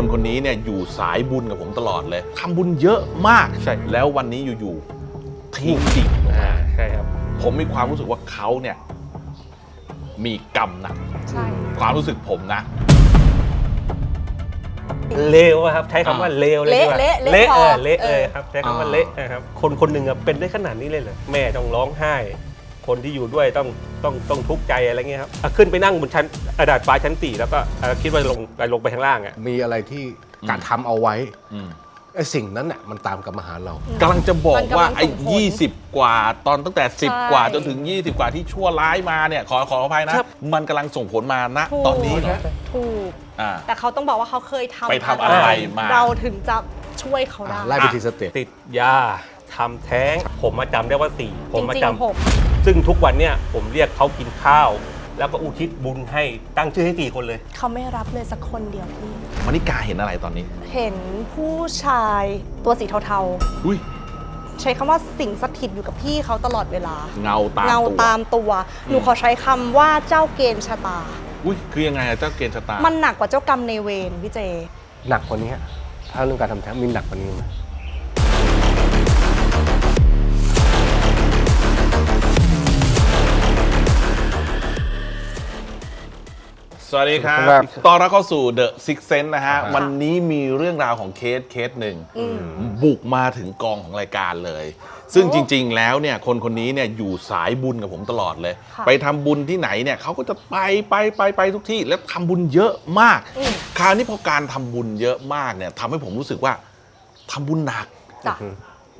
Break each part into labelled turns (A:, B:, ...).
A: คนคนนี้เนี่ยอยู่สายบุญกับผมตลอดเลยทำบุญเยอะมาก
B: ใช่
A: แล้ววันนี้อยู่ๆทิ้งจริง
B: อ่าใช่ครับ
A: ผมมีความรู้สึกว่าเขาเนี่ย มีกรรมหนัก
C: ใช่
A: ความรู้สึกผมนะ
B: เลวอะครับใช้คำว่าเลวเลยดีกว่า
C: เละเละ
B: เละ
C: พ
B: เอ
C: อ
B: อเละเลย
C: เออ
B: ครับใช้คำว่า
A: อ่า
B: เละนะครับคนคนหนึ่งอะเป็นได้ขนาดนี้เลยเหรอแม่ต้องร้องไห้ คนที่อยู่ด้วยต้องต้องต้องทุกข์ใจอะไรเงี้ยครับอะขึ้นไปนั่งบนชั้นอะดาดฟ้าชั้นสี่แล้วก็อะคิดว่าลงไปลงไปข้างล่างอะ
D: มีอะไรที่การทำเอาไว้
A: อืม
D: ไอ้สิ่งนั้นน่ะมันตามกลับมาหาเรา
A: กำลังจะบอก
C: มันกำลัง
A: ว่าไอ้
C: ส่งผล
A: ยี่สิบกว่า ตอนตั้งแต่
C: ใช่
A: 10 กว่าจนถึง 20 กว่าที่ชั่วร้ายมาเนี่ย ขอขออภัยนะ
B: ครับ
A: มันกำลังส่งผลมาณ
C: ถูก
A: ตอนนี้เหรอ
C: ถูก
A: อ่า
C: แต่เขาต้องบอกว่าเขาเคยทำ
A: ไปทำอะไรมา
C: เราถึงจะช่วยเขาได้
D: ไล่ไปทีสเต็ป
B: ติดยาทำแท้ง ผมมาจำได้ว่าสี่ผมมา
C: จริ
B: จ
C: งๆหกำ
B: ซึ่งทุกวันเนี่ยผมเรียกเขากินข้าว แล้วก็อุทิศบุญให้ตั้งชื่อให้สี่คนเลย
C: เขาไม่รับเลยสักคนเดียวพี่
A: มณิกาเห็นอะไรตอนนี้
C: เห็นผู้ชายตัวสีเทา
A: อุ้ย
C: ๆ ใช้คำว่าสิ่งสถิตอยู่กับพี่เขาตลอดเวลา
A: เงาตาม
C: เงา
A: ตัว
C: ตามตัว หนูขอใช้คำว่าเจ้าเกณฑ์ชะตา
A: อุ้ยคือยังไงอะเจ้าเกณฑ์ชะตา
C: มันหนักกว่าเจ้ากรรมในเวรพี่เจ
D: หนักกว่านี้ถ้าเรื่องการทำแท้งมีหนักกว่านี้ไหม
A: สวัสดีครับ
D: ครับ
A: ตอนรับเข้าสู่ The Six Sense นะฮะ
D: ครับ
A: วันนี้มีเรื่องราวของเคสเคสหนึ่ง
C: อืม
A: บุกมาถึงกองของรายการเลย ซึ่ง
C: โอ้
A: จริง ๆ แล้วเนี่ย คนคนนี้เนี่ยอยู่สายบุญกับผมตลอดเลย
C: ค่ะ
A: ไปทำบุญที่ไหนเนี่ยเขาก็จะไปไปไปไปทุกที่ แล้วทำบุญเยอะมาก
C: อืม
A: คราวนี้พอการทำบุญเยอะมากเนี่ยทำให้ผมรู้สึกว่าทำบุญหนัก
C: จ้ะ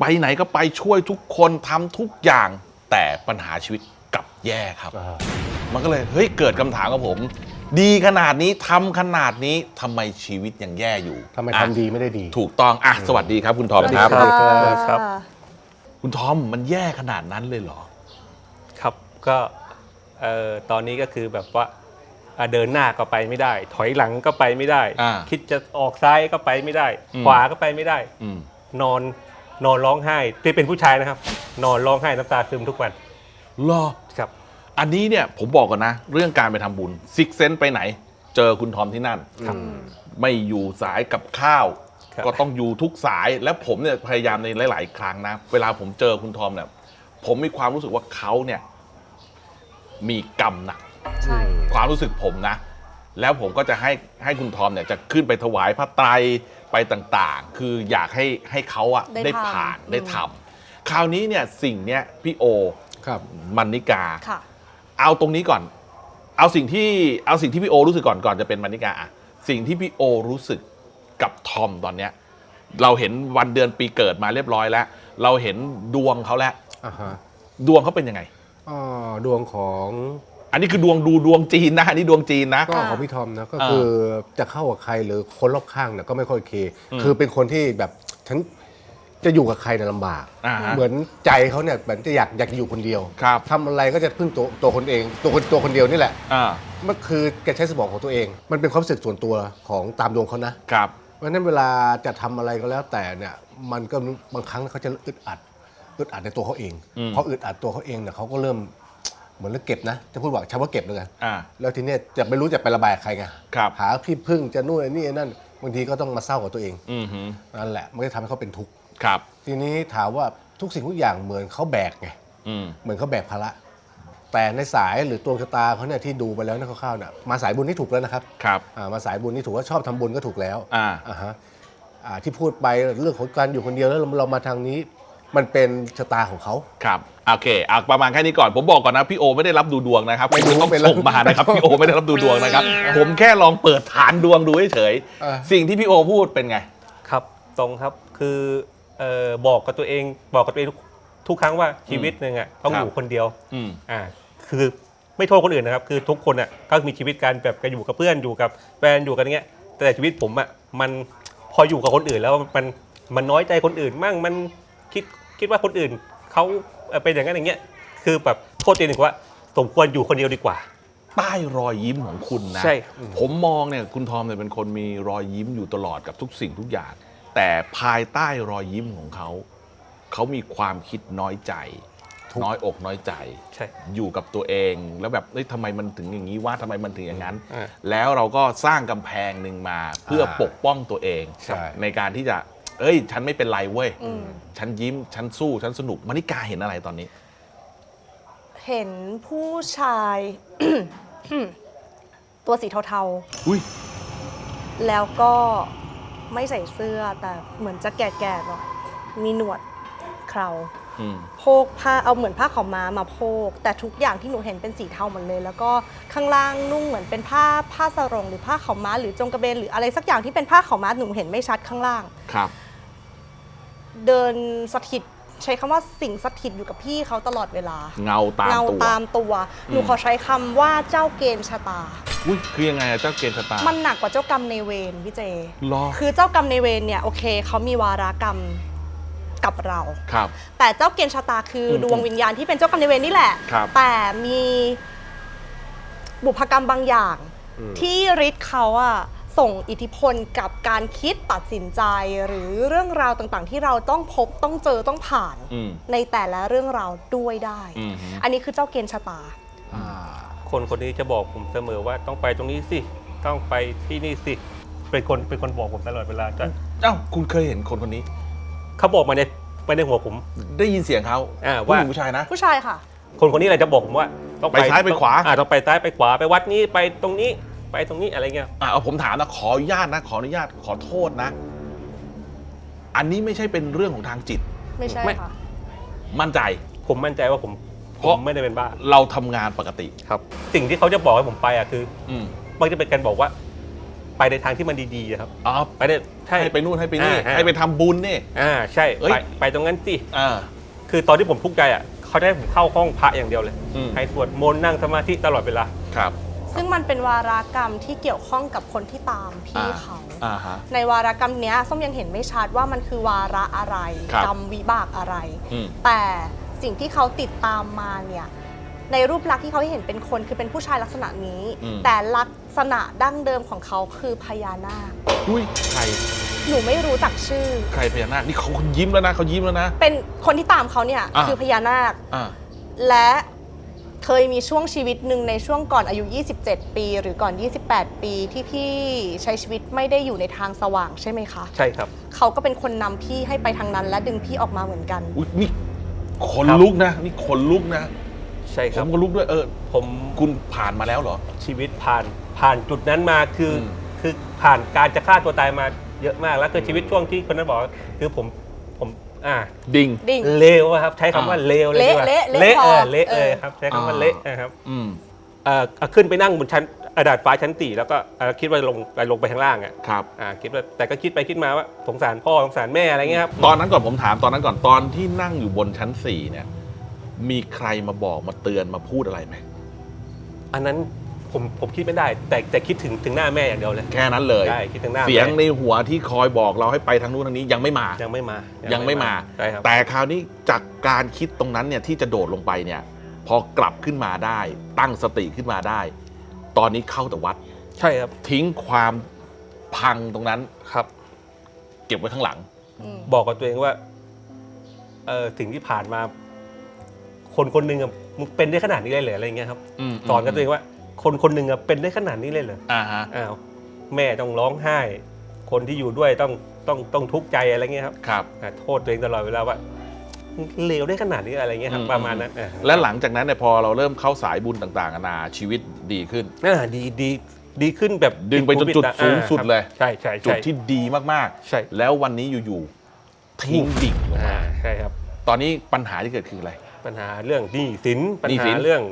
A: ไปไหนก็ไปช่วยทุกคนทำทุกอย่างแต่ปัญหาชีวิตกลับแย่ครับ
D: อ่า
A: มันก็เลยเฮ้ยเกิดคำถามกับผม ดีขนาดนี้ทำขนาดนี้ทำไมชีวิตยังแย่อยู่
D: ทำไม
A: อะ
D: ทำดีไม่ได้ดี
A: ถูกต้องอะสวัสดีครับคุณทอม
C: สวัสดี
A: ครับ
C: ค่ะ
B: ครับ
A: คุณทอมมันแย่ขนาดนั้นเลยเหรอ
B: ครับก็เอ่อตอนนี้ก็คือแบบว่าอะเดินหน้าก็ไปไม่ได้ ถอยหลังก็ไปไม่ได้
A: อ่า
B: คิดจะออกซ้ายก็ไปไม่ได้
A: อืม
B: ขวาก็ไปไม่ได้
A: อืม
B: นอนนอนร้องไห้ที่เป็นผู้ชายนะครับ นอนร้องไห้น้ำตาซึมทุกวัน
A: เหรอ
B: ครับ
A: อันนี้เนี่ยผมบอกก่อนนะ เรื่องการไปทำบุญซิกเซนไปไหน เจอคุณทอมที่นั่น
B: ครับ
A: ไม่อยู่สายกับข้าว
B: ครับ
A: ก็ต้องอยู่ทุกสายและผมเนี่ยพยายามในหลาย ๆ ครั้งนะ เวลาผมเจอคุณทอมเนี่ยผมมีความรู้สึกว่าเขาเนี่ย มีกรรมหนัก
C: ใช่
A: ความรู้สึกผมนะ แล้วผมก็จะให้ให้คุณทอมเนี่ยจะขึ้นไปถวายพระไตรไปต่างๆ คืออยากให้ให้เขาอะ
C: ได้
A: ได้
C: ทำ
A: ผ่าน
C: อืม
A: ได้ทำคราวนี้เนี่ยสิ่งเนี้ยพี่โอ
D: ครับ
A: มันนิกา
C: ค่ะ
A: เอาตรงนี้ก่อน เอาสิ่งที่เอาสิ่งที่พี่โอรู้สึกก่อนก่อนจะเป็นมันนิกาอะสิ่งที่พี่โอรู้สึกกับทอมตอนเนี้ย เราเห็นวันเดือนปีเกิดมาเรียบร้อยแล้ว เราเห็นดวงเขาแล้ว
D: อ่าฮะ
A: ดวงเขาเป็นยังไง
D: อ่าดวงของ
A: อันนี้คือดวงดูดวงจีนนะอันนี้ดวงจีนนะ
D: ก็
C: อ่า
D: ของพี่ทอมนะก็
A: อ่า
D: คือจะเข้ากับใครหรือคนรอบข้างเนี่ยก็ไม่ค่อยโอเค
A: อืม
D: คือเป็นคนที่แบบฉัน จะอยู่กับใครเนี่ยลำบาก
A: อ่าฮะ
D: เหมือนใจเขาเนี่ยเหมือนจะอยากอยากจะอยู่คนเดียว
A: ครับ
D: ทำอะไรก็จะพึ่งตัวตัวคนเอง ตัวคนตัวคนเดียวนี่แหละ
A: อ่า
D: มันคือแกใช้สมองของตัวเอง มันเป็นความรู้สึกส่วนตัวของตามดวงเขานะ
A: ครับ
D: เพราะฉะนั้นเวลาจะทำอะไรก็แล้วแต่เนี่ยมันก็บางครั้งเขาจะอึดอัดอึดอัดในตัวเขาเอง
A: อืม
D: พออึดอัดตัวเขาเองเนี่ยเขาก็เริ่มเหมือนเริ่มเก็บนะ จะพูดว่าใช้ว่าเก็บเลยกัน
A: อ่า
D: แล้วทีเนี้ยจะไม่รู้จะไประบายกับใครไง
A: ครับ
D: หาพี่พึ่งจะนู่นไอ้นี่ไอ้นั่นบางทีก็ต้องมาเศร้ากับตัวเอง
A: อือหือ
D: นั่นแหละมันก็ทำให้เขาเป็นทุกข์
A: ครับ
D: ทีนี้ถามว่าทุกสิ่งทุกอย่างเหมือนเขาแบกไง
A: อืม
D: เหมือนเขาแบกภาระแต่ในสายหรือตัวชะตาเขาเนี่ยที่ดูไปแล้วนะคร่าวๆเนี่ยมาสายบุญที่ถูกแล้วนะครับ
A: ครับ
D: อ่ามาสายบุญที่ถูกว่าชอบทำบุญก็ถูกแล้ว
A: อ่า
D: อ่าฮะอ่าที่พูดไปเรื่องของการอยู่คนเดียวแล้วเราเรามาทางนี้ มันเป็นชะตาของเขา
A: ครับโอเคอะประมาณแค่นี้ก่อนผมบอกก่อนนะพี่โอไม่ได้รับดูดวงนะครับ
D: ไม่รู้
A: ต้อง
D: ไม่รู้
A: ส่งมานะครับพี่โอไม่ได้รับดูดวงนะครับ ผมแค่ลองเปิดฐานดวงดูเฉย
D: เออ
A: ๆสิ่งที่พี่โอพูดเป็นไง
B: ครับตรงครับคือ เอ่อบอกกับตัวเอง บอกกับตัวเองทุกทุกครั้งว่าชีวิตหนึ่งอะต้อง
A: ครับ
B: อยู่คนเดียว
A: อืม
B: อ่าคือไม่โทษคนอื่นนะครับ คือทุกคนอะก็มีชีวิตการแบบกันอยู่กับเพื่อนอยู่กับแฟนอยู่กันอย่างเงี้ย แต่ชีวิตผมอะมันพออยู่กับคนอื่นแล้วมันมันน้อยใจคนอื่นมั่งมันคิดคิดว่าคนอื่นเขาเอ่อเป็นอย่างนั้นอย่างเงี้ยคือแบบโทษตัวเองว่าสมควรอยู่คนเดียวดีกว่า
A: ใต้รอยยิ้มของคุณนะ
B: ใช่
A: ผมมองเนี่ยคุณทอมเนี่ยเป็นคนมีรอยยิ้มอยู่ตลอดกับทุกสิ่งทุกอย่าง แต่ภายใต้รอยยิ้มของเขา เขามีความคิดน้อยใจ
D: ทุกข์
A: น้อยอกน้อยใจ
B: ใช่
A: อยู่กับตัวเองแล้วแบบเอ้ยทำไมมันถึงอย่างนี้ว่าทำไมมันถึงอย่างนั้น
B: อ่า
A: แล้วเราก็สร้างกำแพงหนึ่งมาเพื่อปกป้องตัวเอง
D: ใช่
A: ในการที่จะ เอ้ย ฉันไม่เป็นไรเว้ย
C: อืม
A: ฉันยิ้มฉันสู้ฉันสนุกมณิกาเห็นอะไรตอนนี้
C: เห็นผู้ชาย ตัวสีเทา
A: อุ้ย
C: ๆ แล้วก็ ไม่ใส่เสื้อแต่เหมือนจะแก่ๆหน่อยมีหนวดเครา
A: อืม
C: โพกผ้าเอาเหมือนผ้าขาวม้ามาโพก แต่ทุกอย่างที่หนูเห็นเป็นสีเทาหมดเลย แล้วก็ข้างล่างนุ่งเหมือนเป็นผ้าผ้าสรงหรือผ้าขาวม้าหรือจงกระเบนหรืออะไรสักอย่างที่เป็นผ้าขาวม้าหนูเห็นไม่ชัดข้างล่าง
A: ครับ
C: เดินสถิตใช้คำว่าสิ่งสถิตอยู่กับพี่เขาตลอดเวลา
A: เงาตาม
C: เงา
A: ตัว
C: ตามตัว หนูขอใช้คำว่าเจ้าเกณฑ์ชะตา
A: อุ้ยคือยังไงอะเจ้าเกณฑ์ชะตา
C: มันหนักกว่าเจ้ากรรมในายเวรพี่เจ
A: รอ
C: คือเจ้ากรรมในายเวรเนี่ยโอเคเขามีวารากรรมกับเรา
A: ครับ
C: แต่เจ้าเกณฑ์ชะตาคืออ
A: ม
C: ดวงวิญญาณที่เป็นเจ้ากรรมในายเวรนี่แหละ
A: ครับ
C: แต่มีบุพกรรมบางอย่าง
D: อืม
C: ที่ฤทธิ์เขาอะส่งอิทธิพลกับการคิดตัดสินใจหรือเรื่องราวต่างๆ ที่เราต้องพบต้องเจอต้องผ่าน
A: อืม
C: ในแต่ละเรื่องราวด้วยได้
A: อืม
C: อันนี้คือเจ้าเกณฑ์ชะตา
D: อ่า
B: คนคนนี้จะบอกผมเสมอว่าต้องไปตรงนี้สิ ต้องไปที่นี่สิ เป็นคนเป็นคนบอกผมตลอดเวลาจะ
A: เอ้าคุณเคยเห็นคนคนนี้
B: เขาบอกมาในไปในหัวผม
A: ได้ยินเสียงเขา
B: อ่า
A: ผู้หญิง
B: ว่า
A: ผู้ชายนะ
C: ผู้ชายค่ะ
B: คนคนนี้แหละจะบอกผมว่าต้อง
A: ไปซ้ายไปขวา
B: อ่าต้องไปซ้ายไปขวาไปวัดนี้ไปตรงนี้ไปตรงนี้อะไรเงี้ย
A: อะเอาผมถามนะขออนุญาตนะ ขออนุญาตขอโทษนะ อันนี้ไม่ใช่เป็นเรื่องของทางจิต
C: ไม่ใช่
B: ไม่
C: ค่ะ
A: มั่นใจ
B: ผมมั่นใจว่าผม
A: เพ
B: ผ
A: ราะ
B: มไม่ได้เป็นบ้า
A: เราทำงานปกติ
B: ครับ สิ่งที่เขาจะบอกให้ผมไปอะคือ
A: อืม
B: มันจะเป็นการบอกว่า ไปในทางที่มันดีๆอะครับ
A: อ๋อ
B: ไปในใช่
A: ให้ไปนู่นให้ไปนี่
B: อ่าฮะ
A: ให้ไปทำบุญนี่
B: อ่าใช่
A: เอ้ย
B: ไปไปตรงนั้นสิ
A: อ่า
B: คือตอนที่ผมทุกข์ใจอะเขาได้ผมเข้าห้องพระอย่างเดียวเลย
A: อืม
B: ให้สวดมนต์นั่งสมาธิตลอดเวลา
A: ครับ
C: ซึ่งมันเป็นวารากรรมที่เกี่ยวข้องกับคนที่ตามพี่เขา
A: อ่าฮะ
C: ในวารากรรมเนี้ยส้มยังเห็นไม่ชัดว่ามันคือวาระอะไร
A: ครับ
C: กรรมวิบากอะไร
A: อืม
C: แต่ สิ่งที่เขาติดตามมาเนี่ยในรูปลักษณ์ที่เขาเห็นเป็นคนคือเป็นผู้ชายลักษณะนี้
A: อืม
C: แต่ลักษณะดั้งเดิมของเขาคือพญานาค
A: อุ้ยใคร
C: หนูไม่รู้จักชื่อ
A: ใครพญานาคนี่เขายิ้มแล้วนะเขายิ้มแล้วนะ
C: เป็นคนที่ตามเขาเนี่ย
A: อ่า
C: คือพญานาค
A: อ่า
C: และเคยมีช่วงชีวิตหนึ่งในช่วงก่อนอายุ 27 ปี หรือก่อน 28 ปีที่พี่ใช้ชีวิตไม่ได้อยู่ในทางสว่างใช่ไหมคะ
B: ใช่ครับ
C: เขาก็เป็นคนนำพี่ให้ไปทางนั้นและดึงพี่ออกมาเหมือนกัน
A: อุ้ยนี่ ขน
B: ครับ
A: ลุกนะ นี่ขนลุกนะ
B: ใช่ค
A: ผ
B: รับ
A: มก็ลุกด้วยเออ
B: ผม
A: คุณผ่านมาแล้วเหรอ
B: ชีวิตผ่านผ่านจุดนั้นมาคืออ
A: ม
B: คือผ่านการจะฆ่าตัวตายมาเยอะมากแล้วคือชีวิตช่วงที่คนนั้นบอกว่าคือผมผมอ่า
A: ดิ่ง
C: ดิ่ง
B: เลวอะครับ ใช้คำว่า
A: อ่า
B: เลวเลยดีกว่า
C: เละเละ
B: เละ
C: พ
B: เอ
C: อ
B: อเละ
C: เออ
B: เลยครับใช้คำว่า
A: อ่า
B: เละนะครับ
A: อืม
B: เอ่อเอาขึ้นไปนั่งบนชั้น อาดาดฟ้าชั้นสี่แล้วก็เอ่อคิดว่าลงไปลงไปข้างล่างอะ
A: ครับ
B: อ่าคิดว่าแต่ก็คิดไปคิดมาว่าสงสารพ่อสงสารแม่อะไรเงี้ยครับ
A: ตอนนั้นก่อนผมถามตอนนั้นก่อนตอนที่นั่งอยู่บนชั้นสี่เนี่ย มีใครมาบอกมาเตือนมาพูดอะไรไหม
B: อันนั้นผมผมคิดไม่ได้ แต่แต่คิดถึงถึงหน้าแม่อย่างเดียวเลย
A: แค่นั้นเลย
B: ใช่คิดถึงหน้าแม่
A: เสียงในหัวที่คอยบอกเราให้ไปทางนู้นทางนี้ยังไม่มา
B: ยังไม่มา
A: ยั
B: ยัง
A: ไม่มา
B: ใช่ครับ
A: แต่คราวนี้จากการคิดตรงนั้นเนี่ยที่จะโดดลงไปเนี่ย พอกลับขึ้นมาได้ ตั้งสติขึ้นมาได้ ตอนนี้เข้าแต่วัด
B: ใช่ครับ
A: ทิ้งความพังตรงนั้น
B: ครับ
A: เก็บไว้ข้างหลัง
C: อืม
B: บอกกับตัวเองว่าเออสิ่งที่ผ่านมา คนคนหนึ่งอะมึงเป็นได้ขนาดนี้เลยเหรออะไรเงี้ยครับ
A: อืม
B: สอนกับตัวเองว่า คนคนหนึ่งอะเป็นได้ขนาดนี้เลยเหรอ
A: อ่าฮะ
B: อ้าวแม่ต้องร้องไห้ คนที่อยู่ด้วยต้องต้องต้องทุกข์ใจอะไรเงี้ยครับ
A: ครับ
B: อ่าโทษตัวเองตลอดเวลาว่า เลวได้ขนาดนี้อะไรเงี้ยครับ
A: อืม
B: ประมาณนั้นอ่า
A: และหลังจากนั้นเนี่ยพอเราเริ่มเข้าสายบุญต่างๆนานาชีวิตดีขึ้น
B: อ่าดีดีดีขึ้นแบบ
A: ดึงไปจนจุด
B: อ่า
A: สูงสุด
B: ครับ
A: เลย
B: ใช่ใช่
A: จุด
B: ใช่
A: ที่ดีมาก
B: ใช่
A: ๆ แล้ววันนี้อยู่ๆทิ้งดิ่งลง
B: อ่า
A: มา
B: ใช่ครับ
A: ตอนนี้ปัญหาที่เกิดคืออะไร
B: ปัญหาเรื่องหนี้สินปัญ
A: หนี้
B: หา
A: สิน
B: เรื่อง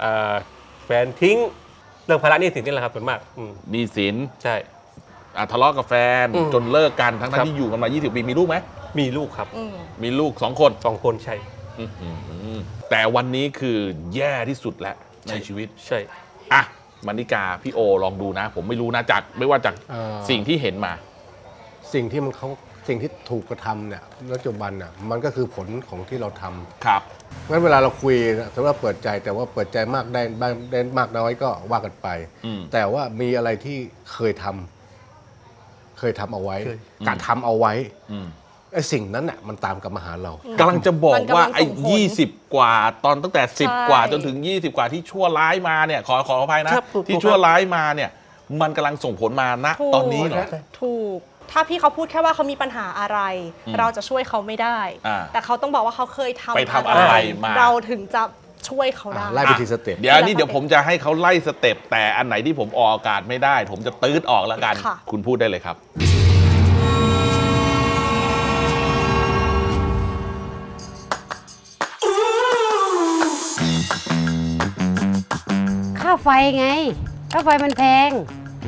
B: เอ่อแฟนทิ้ง เรื่องภาระหนี้สินนี่แหละครับส่วนมากอืม
A: หนี้สิน
B: ใช่
A: อะทะเลาะกับแฟน
B: อืม
A: จนเลิกกันทั้ง
B: ครับ
A: ๆที่อยู่กันมา 20 ปีมีลูกไหม
B: มีลูกครับ
C: อืม
A: มีลูกสองคน
B: สองคนใช่
A: อื้อหือแต่วันนี้คือแย่ที่สุดแล้วในชีวิต
B: ใช่
A: อะมานิกาพี่โอลองดูนะ ผมไม่รู้นะจากไม่ว่าจาก
D: เอ่อ
A: สิ่งที่เห็นมา
D: สิ่งที่มันเขาสิ่งที่ถูกกระทำเนี่ยปัจจุบันน่ะมันก็คือผลของที่เราทำ
A: ครับ
D: งั้นเวลาเราคุยนะถือว่าเปิดใจแต่ว่าเปิดใจมากได้บ้างได้มากน้อยก็ว่ากันไป
A: อืม
D: แต่ว่ามีอะไรที่เคยทำเคยทำเอาไว้
B: เคย
D: การทำเอาไว้
A: อืม
D: ไอ้สิ่งนั้นน่ะมันตามกลับมาหาเรา
A: กำลังจะบอก
C: มันกำลัง
A: ว่าไอ้
C: ส่งผล
A: ยี่สิบกว่าตอนตั้งแต่สิบ
C: ใช่
A: กว่าจนถึงยี่สิบกว่าที่ชั่วร้ายมาเนี่ยขอขออภัยนะ
B: ครับถูก
A: ที่
B: ถูก
A: ชั่ว
B: ครับ
A: ร้ายมาเนี่ยมันกำลังส่งผลมาณ
C: ถูก
A: ตอนนี้เหรอ
C: ถูก ถ้าพี่เขาพูดแค่ว่าเขามีปัญหาอะไร
A: อืม
C: เราจะช่วยเขาไม่ได้
A: อ่า
C: แต่เขาต้องบอกว่าเขาเคยทำ
A: ไปทำอะไรมา
C: เราถึงจะช่วยเขาได้
D: อ่าไล่ไปทีสเต็ป
A: เดี๋ยวอันนี้เดี๋ยวผมจะให้เขาไล่สเต็ปแต่อันไหนที่ผมออกอากาศไม่ได้ ผมจะตืดออกแล้วกัน
C: ค่ะ
A: คุณพูดได้เลยครับ
E: ไฟไงค่าไฟมันแพง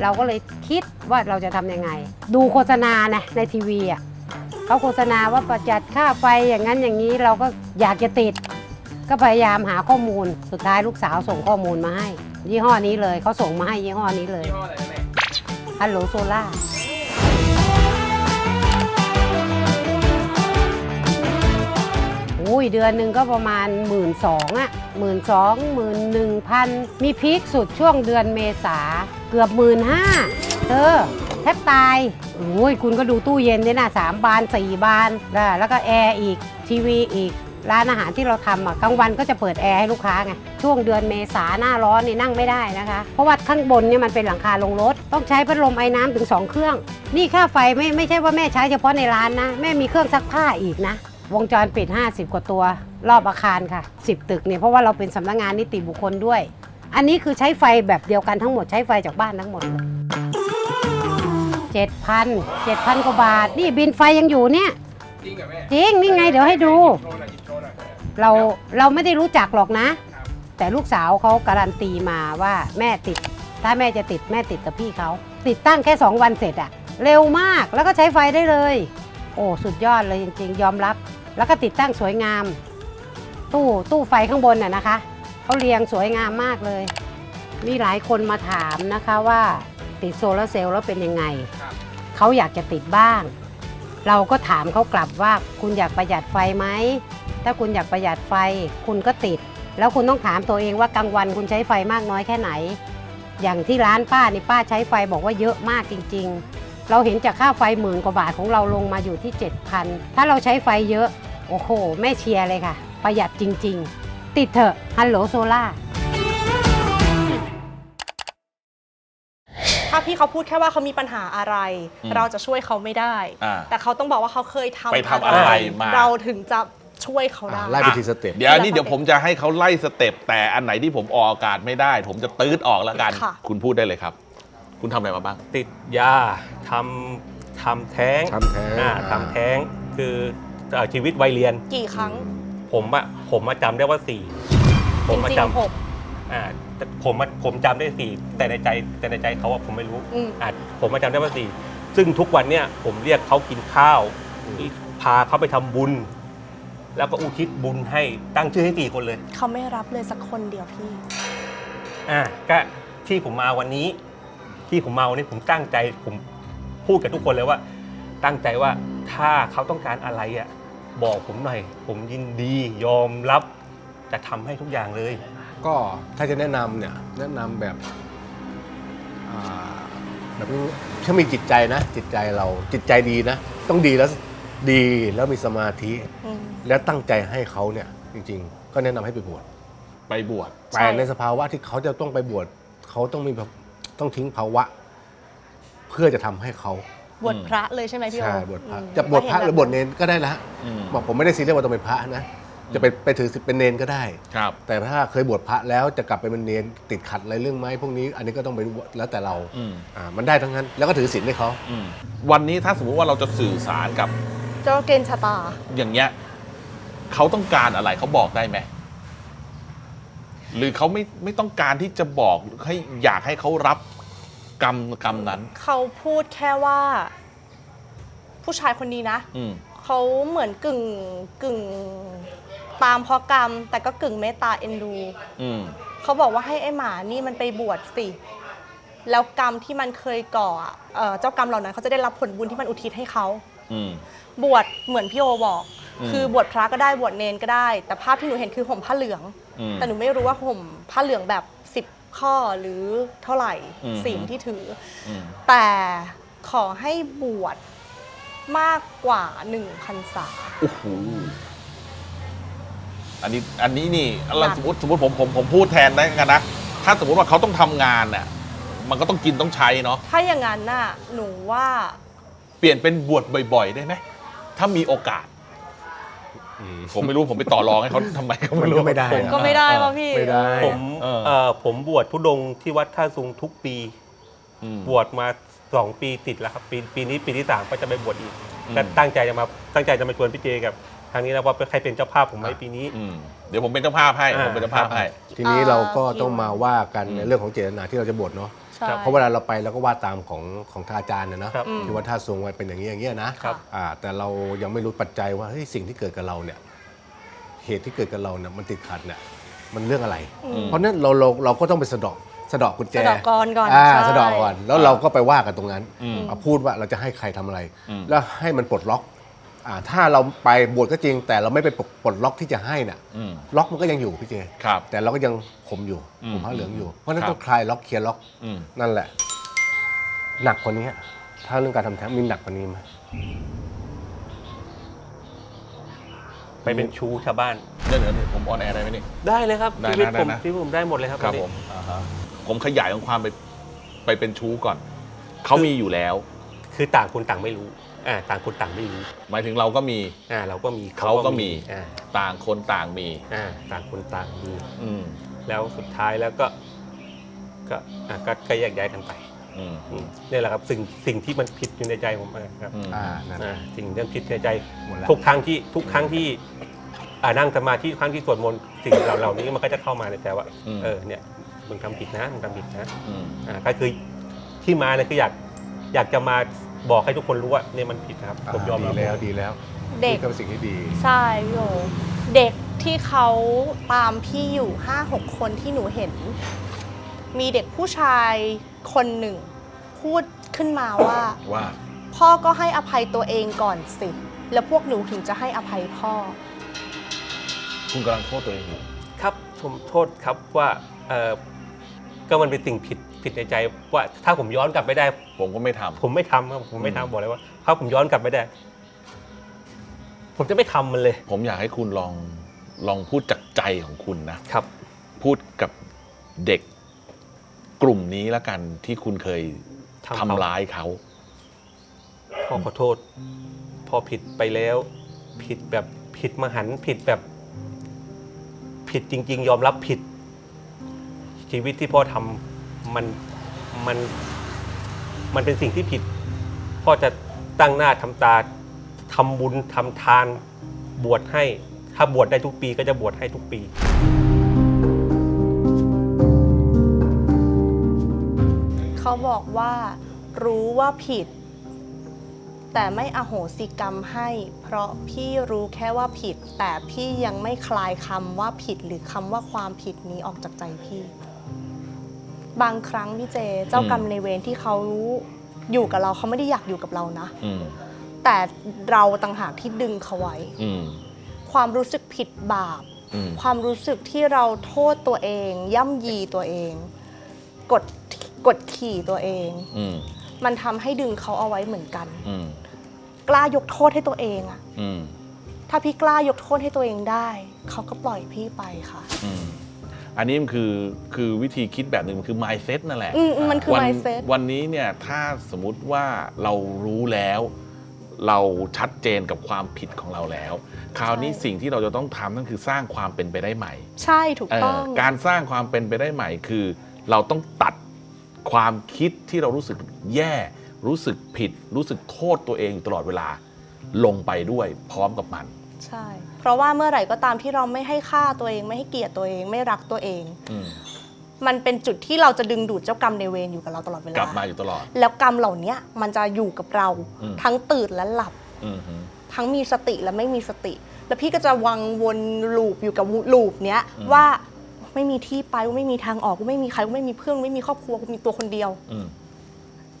E: เราก็เลยคิดว่าเราจะทำยังไง ดูโฆษณานะในทีวีอะเขาโฆษณาว่าประหยัดค่าไฟอย่างนั้นอย่างนี้เราก็อยากจะติด ก็พยายามหาข้อมูลสุดท้ายลูกสาวส่งข้อมูลมาให้ ยี่ห้อนี้เลยเขาส่งมาให้ยี่ห้อนี้เลยฮัลโหลโซล่า ยเดือนหนึ่งก็ประมาณหมื่นสองอะหมื่นสองหมื่นหนึ่งพันมีพีคสุดช่วงเดือนเมษาเกือบหมื่นห้าเธอแทบตายโอ้ยคุณก็ดูตู้เย็นเนี่ยนะสามบานสี่บานนะแล้วก็แอร์อีกทีวีอีกร้านอาหารที่เราทำอะกลางวันก็จะเปิดแอร์ให้ลูกค้าไงช่วงเดือนเมษาหน้าร้อนนี่นั่งไม่ได้นะคะ เพราะว่าข้างบนเนี่ยมันเป็นหลังคาลงรถ ต้องใช้พัดลมไอ้น้ำถึง 2 เครื่อง นี่ค่าไฟไม่ไม่ใช่ว่าแม่ใช้เฉพาะในร้านนะ แม่มีเครื่องซักผ้าอีกนะ วงจรปิด 50 กว่าตัวรอบอาคารค่ะ 10 ตึกเนี่ยเพราะว่าเราเป็นสำนักงานนิติบุคคลด้วย อันนี้คือใช้ไฟแบบเดียวกันทั้งหมดใช้ไฟจากบ้านทั้งหมดเลยเจ็ดพันเจ็ดพันกว่าบาท นี่บินไฟยังอยู่เนี่ย จริงกับแม่จริง นี่ไงเดี๋ยวให้ดูเราเราไม่ได้รู้จักหรอกนะ แต่ลูกสาวเขาการันตีมาว่าแม่ติด ถ้าแม่จะติดแม่ติดกับพี่เขา ติดตั้งแค่ 2 วันเสร็จอะเร็วมากแล้วก็ใช้ไฟได้เลย โอ้ สุดยอดเลยจริง ๆ ยอมรับ แล้วก็ติดตั้งสวยงาม ตู้ตู้ไฟข้างบนน่ะนะคะเขาเรียงสวยงามมากเลย มีหลายคนมาถามนะคะว่าติดโซลาร์เซลล์แล้วเป็นยังไง เขาอยากจะติดบ้าง เราก็ถามเขากลับว่าคุณอยากประหยัดไฟไหม ถ้าคุณอยากประหยัดไฟ คุณก็ติด แล้วคุณต้องถามตัวเองว่ากลางวันคุณใช้ไฟมากน้อยแค่ไหน อย่างที่ร้านป้านี่ป้าใช้ไฟบอกว่าเยอะมากจริง ๆ เราเห็นจากค่าไฟหมื่นกว่าบาทของเราลงมาอยู่ที่ 7,000 ถ้าเราใช้ไฟเยอะ โอ้โห แม่เชียร์เลยค่ะ ประหยัดจริง ๆ ติดเถอะฮัลโหลโซล่า
C: ถ้าพี่เขาพูดแค่ว่าเขามีปัญหาอะไร
A: อืม
C: เราจะช่วยเขาไม่ได้
A: อ่า
C: แต่เขาต้องบอกว่าเขาเคยทำ
A: ไปทำอะไรมา
C: เราถึงจะช่วยเขาได้
D: อ่าไล่ไปทีสเต็ป
A: เดี๋ยวอันนี้เดี๋ยวผมจะให้เขาไล่สเต็ปแต่อันไหนที่ผมออกอากาศไม่ได้ ผมจะตืดออกแล้วกัน
C: ค่ะ
A: คุณพูดได้เลยครับ คุณทำอะไรมาบ้าง
B: ติดยาทำทำแท้ง
D: ทำแท้ง
B: อ่า
D: อ่า
B: ทำแท้งคือเอ่อชีวิตวัยเรียน
C: กี่ครั้ง
B: ผมอะผมมาจำได้ว่าสี่ผ
C: จ
B: มมา
C: ริง
B: จ
C: ๆหกำ
B: อ่าแต่ผมอะผมจำได้สี่แต่ในใจแต่ในใจเขาอะผมไม่รู้
C: อืม
B: อ่าผมมาจำได้ว่าสี่ซึ่งทุกวันเนี่ยผมเรียกเขากินข้าว พาเขาไปทำบุญ แล้วก็อุทิศบุญให้ตั้งชื่อให้สี่คนเลย
C: เขาไม่รับเลยสักคนเดียวพี่
B: อ่าก็ที่ผมมาวันนี้ ที่ผมมาวันนี้ผมตั้งใจผมพูดกับทุกคนเลยว่า ตั้งใจว่าถ้าเขาต้องการอะไรอะบอกผมหน่อย ผมยินดียอมรับจะทำให้ทุกอย่างเลย
D: ก็ถ้าจะแนะนำเนี่ยแนะนำแบบอ่าแบบถ้ามีจิตใจนะ จิตใจเราจิตใจดีนะ ต้องดีแล้วดีแล้วมีสมาธิ
C: อืม
D: แล้วตั้งใจให้เขาเนี่ยจริง ๆ ก็แนะนำให้ไปบวช
A: ไปบวช
C: ใช่
D: แต่ในสภาวะที่เขาจะต้องไปบวชเขาต้องมีแบบ ต้องทิ้งภาวะ เพื่อจะทำให้เขา
C: บวชพระเลยใช่ไหมพี่โอ
D: ใช่บวชพระ
C: อืม
D: จะบวชพระห
C: ก็
D: รือ
C: ห็น
D: บวชเนนก็ได้ละ
A: อืม
D: บอกผมไม่ได้ซีเรียสว่าต้องเป็นพระนะจะไปไปถือเป็นเนนก็ได้
A: ครับ
D: แต่ถ้าเคยบวชพระแล้วจะกลับไปเป็นเนนติดขัดอะไรเรื่องไหมพวกนี้ อันนี้ก็ต้องไปดูแล้วแต่เรา
A: อืม
D: อ่ามันได้ทั้งนั้น แล้วก็ถือศีลให้เขา
A: อืมวันนี้ถ้าสมมุติว่าเราจะสื่อสารกับ
C: เจ้าเกณฑ์ชะตา
A: อย่างเงี้ยเขาต้องการอะไรเขาบอกได้ไหม หรือเขาไม่ไม่ต้องการที่จะบอกให้อยากให้เขารับกรรมกรรมนั้น
C: เขาพูดแค่ว่า ผู้ชายคนนี้นะ
A: อืม
C: เขาเหมือนกึ่งกึ่งตามเพราะกรรม แต่ก็กึ่งเมตตาเอ็นดู
A: อืม
C: เขาบอกว่าให้ไอ้หมานี่มันไปบวชสิ แล้วกรรมที่มันเคยก่ออะเอ่อเจ้ากรรมเหล่านั้นเขาจะได้รับผลบุญที่มันอุทิศให้เขา
A: อืม
C: บวชเหมือนพี่โอบอก
A: อืม
C: คือบวชพระก็ได้บวชเนนก็ได้ แต่ภาพที่หนูเห็นคือห่มผ้าเหลือง
A: อืม
C: แต่หนูไม่รู้ว่าห่มผ้าเหลืองแบบสิบข้อหรือเท่าไหร่
A: อืม
C: ศีลที่ถือ
A: อืม
C: แต่ขอให้บวชมากกว่า1พันษา
A: โอ้โหอันนี้อันนี้นี่เรา
C: หนัก
A: สมมติสมมติผมผมผมพูดแทนได้กันนะถ้าสมมติว่าเขาต้องทำงานน่ะมันก็ต้องกินต้องใช้เนาะ
C: ถ้าอย่างนั้นน่ะหนูว่า
A: เปลี่ยนเป็นบวชบ่อย ๆ ได้ไหมถ้ามีโอกาส ผมไม่รู้ผมไปต่อรองให้เขาทำไมก็
D: มั
A: ไม่
D: น
A: รู้
D: ก็ไม่ได้
A: ผ
D: นะ
C: ก็ไม่ได้ป่ะพี่
D: ไม่ได้
B: ผม
A: เออ
B: เอ่อผมบวชทุดงค์ที่วัดท่าซุงทุกปี
A: อืม
B: บวชมาสองปีติดแล้วครับปีปีนี้ปีที่สามก็จะไปบวชอีก
A: อืม
B: ก็ตั้งใจจะมาตั้งใจจะมาชวนพี่เจกับทางนี้แล้วว่าใครเป็นเจ้าภาพผมไหมปีนี้
A: อืมเดี๋ยวผมเป็นเจ้าภาพให้
B: อ่า
A: ผมเป็นเจ้าภาพให้
D: ทีนี้เราก็ต้องมาว่ากัน
A: อืม
D: ในเรื่องของเจตนาที่เราจะบวชเนาะ
C: ใช่
B: ครับ
D: เพราะเวลาเราไปเราก็ว่าตามของของทางอาจารย์นะเนาะ
B: ครับ
C: อืม
D: ที่ว่าท่าทรงไว้เป็นอย่างนี้อย่างเงี้ยนะครับ อ่าแต่เรายังไม่รู้ปัจจัยว่าเฮ้ยสิ่งที่เกิดกับเราเนี่ยเหตุที่เกิดกับเราเนี่ยมันติดขัดเนี่ยมันเรื่องอะไร
C: อืม
D: เพราะฉะนั้นเราเราเราก็ต้องไปสะเดาะสะเดาะกุญแจ
C: สะเดาะกรก่อน
D: อ่า
C: ใช่
D: สะเดาะก่อน แล้วเราก็ไปว่ากันตรงนั้น
A: อืม
D: อะพูดว่าเราจะให้ใครทำอะไร
A: อืม
D: แล้วให้มันปลดล็อก อ่าถ้าเราไปบวชก็จริง แต่เราไม่ไปปลดล็อกที่จะให้น่ะ
A: อืม
D: ล็อกมันก็ยังอยู่พี่เจ
A: ครับ
D: แต่เราก็ยังข่มอยู่
A: อืม
D: ข่มผ้าเหลืองอยู่เพราะฉะนั้น
A: ครับ
D: ต้องคลายล็อกเคลียร์ล็อก
A: อืม
D: นั่นแหละ หนักกว่านี้ถ้าเรื่องการทำแท้งมีหนักกว่านี้ไหม
B: ไปเป็นชูชาวบ้าน
A: เดี๋ยวเดี๋ยวผมออนแอร์ได้ไหมนี่
B: ได้เลยครับ
A: ได้นะ
B: ชีวิตผม
A: ได้นะ
B: ชีวิตผมได้หมดเลยครับ
A: ครับ
B: ตอนนี้
A: ผมอ่าฮะผมขยายของความไปไปเป็นชู้ก่อน เขามีอยู่แล้ว
B: คือต่างคนต่างไม่รู้ อ่าต่างคนต่างไม่รู้
A: หมายถึงเราก็มี
B: อ่าเราก็มี
A: เขาก็มี
B: อ่า
A: ต่างคนต่างมี
B: อ่าต่างคนต่างมี
A: อืม
B: แล้วสุดท้ายแล้วก็ก็อะก็ก็แยกย้ายกันไป
A: อืม
B: อืมนี่แหละครับสิ่งสิ่งที่มันผิดอยู่ในใจผมอะครับ
A: อืม
D: อ่านั่น
B: อ่าสิ่งที่มันผิดในใจ
D: หมดแล้ว
B: ทุกครั้งที่ทุกครั้งที่อ่านั่งสมาธิทุกครั้งที่สวดมนต์สิ่งเหล่าเหล่านี้มันก็จะเข้ามาในใจว่า
A: อืม
B: เออเนี่ยมึงทำผิดนะมึงทำผิดนะ
A: อืม
B: อ่าก็คือที่มาเนี่ยคืออยากอยากจะมา บอกให้ทุกคนรู้ว่าเนี่ยมันผิดนะครับ ผมยอม
D: ดี
B: รับ
D: แล้วดีแล้ว
C: เด็ก
D: นี่ก็เป็นสิ่งที่ดี
C: ใช่พี่โอเด็กที่เขาตามพี่อยู่ห้าหกคนที่หนูเห็น มีเด็กผู้ชายคนหนึ่ง พูดขึ้นมาว่า
A: ว่า
C: พ่อก็ให้อภัยตัวเองก่อนสิ แล้วพวกหนูถึงจะให้อภัยพ่อ
A: คุณกำลังโทษตัวเองอยู่
B: ครับผมโทษครับว่าเออก็มันเป็นสิ่งผิด ผิดในใจว่าถ้าผมย้อนกลับไปได้
A: ผมก็ไม่ทำ
B: ผมไม่ทำครับผมไม่
A: อืม
B: ทำบอกเลยว่าถ้าผมย้อนกลับไปได้ ผมจะไม่ทำมันเลย
A: ผมอยากให้คุณลองลองพูดจากใจของคุณนะ
B: ครับ
A: พูดกับเด็กกลุ่มนี้แล้วกันที่คุณเคย
B: ทำเขา
A: ทำร้ายเขา
B: พ่อขอโทษ พอผิดไปแล้ว ผิดแบบผิดมหันต์ผิดแบบ ผิดจริง ๆ ยอมรับผิด ชีวิตที่พ่อทำ มันมันมันเป็นสิ่งที่ผิดพ่อจะตั้งหน้าทำตาทำบุญทำทานบวชให้ ถ้าบวชได้ทุกปีก็จะบวชให้ทุกปี
C: เขาบอกว่ารู้ว่าผิด แต่ไม่อโหสิกรรมให้ เพราะพี่รู้แค่ว่าผิด แต่พี่ยังไม่คลายคำว่าผิดหรือคำว่าความผิดนี้ออกจากใจพี่ บางครั้งพี่เจเจ้ากรรมในายเวรที่เขาอยู่กับเราเขาไม่ได้อยากอยู่กับเรานะ
A: อืม
C: แต่เราต่างหากที่ดึงเขาไว้
A: อืม
C: ความรู้สึกผิดบาป
A: อืม
C: ความรู้สึกที่เราโทษตัวเอง ย่ำยีตัวเอง กดกดขี่ตัวเอง
A: อืม
C: มันทำให้ดึงเขาเอาไว้เหมือนกัน
A: อืม
C: กล้ายกโทษให้ตัวเองอะ
A: อืม
C: ถ้าพี่กล้ายกโทษให้ตัวเองได้ เขาก็ปล่อยพี่ไปค่ะ
A: อืมอันนี้มันคือคือวิธีคิดแบบหนึ่งมันคือ mindset นั่นแหละ
C: อืมมันคือ
A: วัน
C: mindset
A: วันนี้เนี่ยถ้าสมมุติว่าเรารู้แล้ว เราชัดเจนกับความผิดของเราแล้ว คราวนี้สิ่งที่เราจะต้องทำนั่นคือสร้างความเป็นไปได้ใหม่
C: ใช่ถูก
A: เอ่อ
C: ต้อง
A: การสร้างความเป็นไปได้ใหม่คือ เราต้องตัดความคิดที่เรารู้สึกแย่ รู้สึกผิด รู้สึกโทษตัวเองอยู่ตลอดเวลา ลงไปด้วยพร้อมกับมัน
C: ใช่ เพราะว่าเมื่อไหร่ก็ตามที่เราไม่ให้ค่าตัวเอง ไม่ให้เกียรติตัวเอง ไม่รักตัวเอง
A: อืม
C: มันเป็นจุดที่เราจะดึงดูดเจ้ากรรมในายเวรอยู่กับเราตลอดเวลา
A: กลับมาอยู่ตลอด
C: แล้วกรรมเหล่านี้มันจะอยู่กับเรา
A: อืม
C: ทั้งตื่นและหลับ
A: อืมฮึ
C: ทั้งมีสติและไม่มีสติ แล้วพี่ก็จะวังวนลูปอยู่กับลูปเนี้ย
A: อืม
C: ว่าไม่มีที่ไปไม่มีทางออกไม่มีใครไม่มีเพื่อนไม่มีครอบครัวมีตัวคนเดียว
A: อืม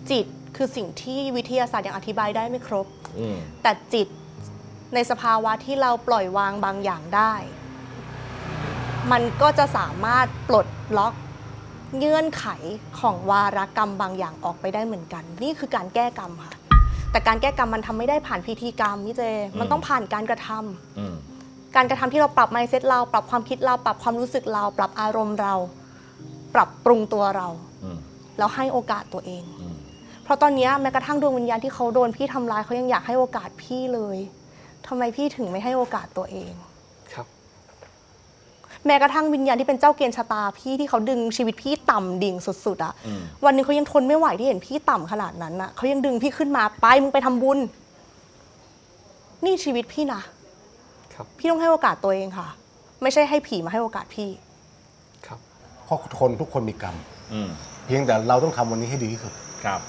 C: จิตคือสิ่งที่วิทยาศาสตร์ยังอธิบายได้ไม่ครบ
A: อืม
C: แต่จิต ในสภาวะที่เราปล่อยวางบางอย่างได้ มันก็จะสามารถปลดล็อกเงื่อนไขของวารกรรมบางอย่างออกไปได้เหมือนกัน นี่คือการแก้กรรมค่ะ แต่การแก้กรรมมันทำไม่ได้ผ่านพิธีกรรมพี่เจ มันต้องผ่านการกระทำ
A: อืม
C: การกระทำที่เราปรับ mindset เราปรับความคิดเราปรับความรู้สึกเรา ปรับอารมณ์เรา ปรับปรุงตัวเรา
A: อืม
C: แล้วให้โอกาสตัวเอง
A: อืม
C: เพราะตอนเนี้ยแม้กระทั่งดวงวิญญาณที่เขาโดนพี่ทำร้ายเขายังอยากให้โอกาสพี่เลย ทำไมพี่ถึงไม่ให้โอกาสตัวเอง
B: ครับ
C: แม้กระทั่งวิญญาณที่เป็นเจ้าเกณฑ์ชะตาพี่ที่เขาดึงชีวิตพี่ต่ำดิ่งสุดๆอะ
A: อืม
C: วันหนึงเขายังทนไม่ไหวที่เห็นพี่ต่ำขนาดนั้นอะเขายังดึงพี่ขึ้นมาไปมึงไปทำบุญ นี่ชีวิตพี่นะ ครับ พี่ต้องให้โอกาสตัวเองค่ะ ไม่ใช่ให้ผีมาให้โอกาสพี่
B: ครับ
D: เพราะคนทุกคนมีกรรม
A: อืม
D: เพียงแต่เราต้องทำวันนี้ให้ดีที่สุด
A: ครับ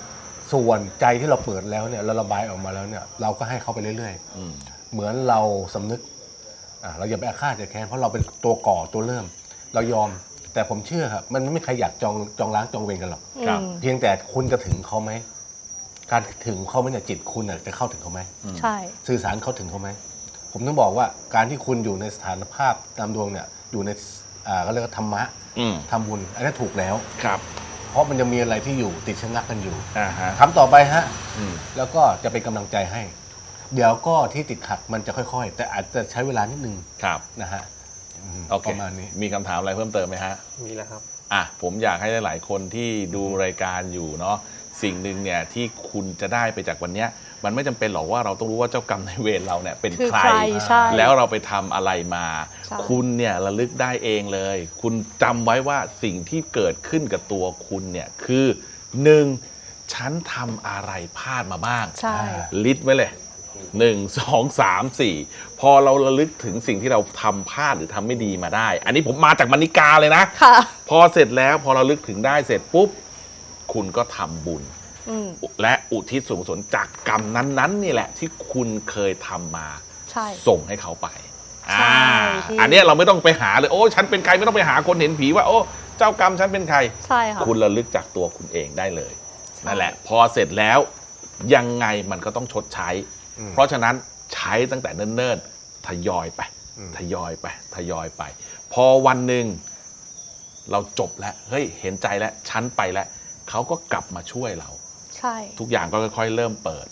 D: ส่วนใจที่เราเปิดแล้วเนี่ยเราระบายออกมาแล้วเนี่ย เราก็ให้เขาไปเรื่อย
A: อืม
D: ๆ เหมือนเราสำนึกอะเราอย่าไปอาฆาตอย่าแค้นเพราะเราเป็นตัวก่อตัวเริ่ม เรายอมแต่ผมเชื่อครับมันไม่มีใครอยากจองจองล้างจองเวรกันหรอก
A: ครับ
C: อืม
D: เพียงแต่คุณจะถึงเขาไหมการถึงเขาไหมเนี่ยจิตคุณน่ะจะเข้าถึงเขาไหม
C: ใช่
D: สื่อสารเขาถึงเขาไหมผมต้องบอกว่าการที่คุณอยู่ในสถานภาพตามดวงเนี่ยอยู่ในอ่าก็เรียกว่าธรรมะ
A: อืม
D: ทำบุญอันนี้ถูกแล้ว
A: ครับ
D: เพราะมันจะมีอะไรที่อยู่ติดชะงักกันอยู่
A: อ่าฮะ
D: ทำต่อไปฮะ
A: อืม
D: แล้วก็จะเป็นกำลังใจให้ เดี๋ยวก็ที่ติดขัดมันจะค่อยๆ แต่อาจจะใช้เวลานิดนึง
A: ครับ
D: นะฮะอืม
A: โอเค
D: ประมาณนี้
A: มีคำถามอะไรเพิ่มเติมไหมฮะ
B: มีแล้วครับ
A: อะผมอยากให้หลาย ๆ คนที่ดูรายการอยู่เนาะสิ่งหนึ่งเนี่ยที่คุณจะได้ไปจากวันเนี้ยมันไม่จำเป็นหรอกว่าเราต้องรู้ว่าเจ้ากรรมนายเวรเราเนี่ยเป็น
C: คือ
A: ใคร
C: ใครใช่
A: แล้วเราไปทำอะไรมา
C: ใช่
A: คุณเนี่ยระลึกได้เองเลย คุณจำไว้ว่าสิ่งที่เกิดขึ้นกับตัวคุณเนี่ยคือหนึ่งฉันทำอะไรพลาดมาบ้าง
C: ใช่
A: ลิสต์ไว้เลย หนึ่งสองสามสี่พอเราระลึกถึงสิ่งที่เราทำพลาดหรือทำไม่ดีมาได้ อันนี้ผมมาจากมณิกาเลยนะ
C: ค่ะ
A: พอเสร็จแล้วพอเราลึกถึงได้เสร็จปุ๊บ คุณก็ทำบุญ
C: อืม
A: และอุทิศส่วนกุศลจากกรรมนั้นๆนี่แหละ ที่คุณเคยทำมา
C: ใช่
A: ส่งให้เขาไป
C: ใช่
A: อ่า
C: พี่
A: อันเนี้ยเราไม่ต้องไปหาเลยโอ้ฉันเป็นใครไม่ต้องไปหาคนเห็นผีว่า โอ้เจ้ากรรมฉันเป็นใคร
C: ใช่ค่ะ
A: คุณระลึกจากตัวคุณเองได้เลย
C: ใช่
A: นั่นแหละ พอเสร็จแล้วยังไงมันก็ต้องชดใช้
D: อืม
A: เพราะฉะนั้นใช้ตั้งแต่เนิ่นๆทยอยไป
D: อืม
A: ทยอยไป ทยอยไป พอวันหนึ่งเราจบแล้วเฮ้ยเห็นใจแล้วฉันไปแล้วเขาก็กลับมาช่วยเรา
C: ใช่
A: ทุกอย่างก็ค่อยๆเริ่มเปิด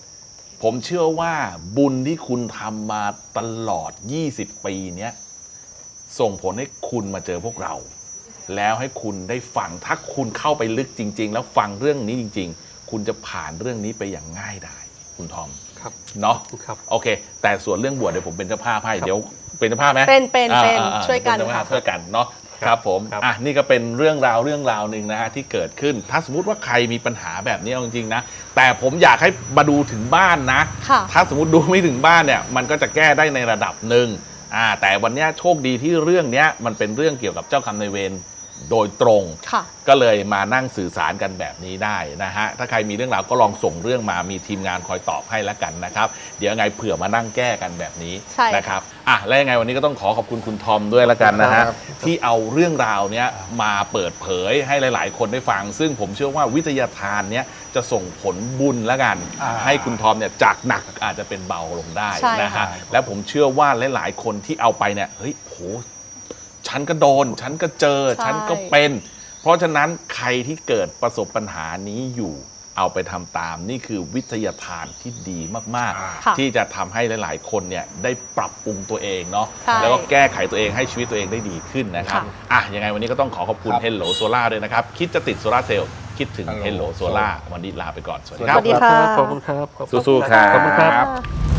A: ผมเชื่อว่าบุญที่คุณทำมาตลอด 20 ปีเนี้ยส่งผลให้คุณมาเจอพวกเรา แล้วให้คุณได้ฟังถ้าคุณเข้าไปลึกจริง ๆ แล้วฟังเรื่องนี้จริง ๆ คุณจะผ่านเรื่องนี้ไปอย่างง่ายดายคุณทอม
B: ครับ
A: เนาะ
B: ครับ
A: โอเค แต่ส่วนเรื่องบวชเดี๋ยวผมเป็นเจ้าภาพให้
B: ครับ
A: เดี๋ยวเป็นเจ้าภาพไหม
C: เป็นเป็น
A: อ่า
C: เป็น
A: อ่าอ่า
C: ช่วยกัน
A: เป็เจ้าภาพ
C: ค่ะ
A: ช่วยกันเนาะครับผม
B: ครับ
A: อะนี่ก็เป็นเรื่องราวเรื่องราวหนึ่งนะฮะที่เกิดขึ้น ถ้าสมมติว่าใครมีปัญหาแบบนี้เอาจริงๆนะ แต่ผมอยากให้มาดูถึงบ้านนะ
C: ค่ะ
A: ถ้าสมมติดูไม่ถึงบ้านเนี่ยมันก็จะแก้ได้ในระดับหนึ่งอ่าแต่วันเนี้ยโชคดีที่เรื่องเนี้ยมันเป็นเรื่องเกี่ยวกับเจ้ากรรมนายเวร โดยตรง
C: ค่ะ
A: ก็เลยมานั่งสื่อสารกันแบบนี้ได้นะฮะ ถ้าใครมีเรื่องราวก็ลองส่งเรื่องมา มีทีมงานคอยตอบให้แล้วกันนะครับ เดี๋ยวยังไงเผื่อมานั่งแก้กันแบบนี้
C: ใช่ค่ะ
A: นะครับ อะ แล้วยังไงวันนี้ก็ต้องขอขอบคุณคุณทอมด้วยแล้วกันนะฮะ
D: ครับ
A: ที่เอาเรื่องราวเนี้ยมาเปิดเผยให้หลาย ๆ คนได้ฟัง ซึ่งผมเชื่อว่าวิทยาทานเนี้ยจะส่งผลบุญแล้วกัน
D: อ่า
A: ให้คุณทอมเนี่ยจากหนักอาจจะเป็นเบาลงได้
C: ใช่
A: นะ
C: ค่ะ
A: ฮะ แล้วผมเชื่อว่าหลาย ๆ คนที่เอาไปเนี่ย เฮ้ย โห ฉันก็โดน ฉันก็เจอ ฉันก็เป็น เพราะฉะนั้นใครที่เกิดประสบปัญหานี้อยู่เอาไปทำตามนี่คือวิทยาทานที่ดีมาก
C: ค่ะ
A: ๆที่จะทำให้หลาย ๆ คนเนี่ยได้ปรับปรุงตัวเองเนาะ
C: ใช่
A: แล้วก็แก้ไขตัวเองให้ชีวิตตัวเองได้ดีขึ้นนะครับ
C: ค่ะ
A: อะยังไงวันนี้ก็ต้องขอขอบคุณ
D: ครับ
A: Hello Solar ด้วยนะครับ คิดจะติดโซลาร์เซลล์คิดถึง
D: Hello
A: Hello Solar วันนี้ลาไปก่อน สวัสดีค
C: ส
A: รับ
C: วัสดีค่ะ
B: ขอบคุณครับ
A: สู้ๆครับ
B: ขอบคุณครับ
C: ค่ะ